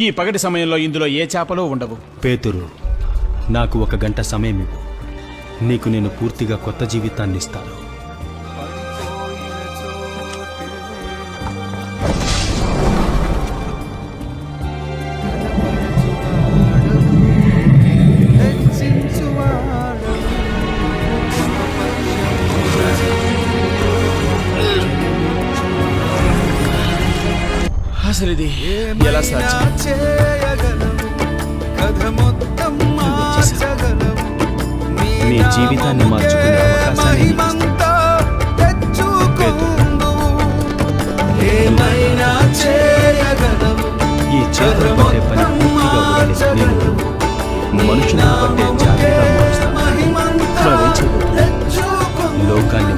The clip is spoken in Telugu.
ఈ పగటి సమయంలో ఇందులో ఏ చేపలు ఉండవు. పేతురు నాకు ఒక గంట సమయం ఇవ్వు. నీకు నేను పూర్తిగా కొత్త జీవితాన్ని ఇస్తాను. అసలు ఇది ఎలా మీ జీవితాన్ని మార్చుకునే అవకాశాన్ని ఈ చేతులు పట్టే పని పూర్తిగా వదిలేసి నేను మనుషులను పట్టే జాతిగా మారుస్తాను లోకాన్ని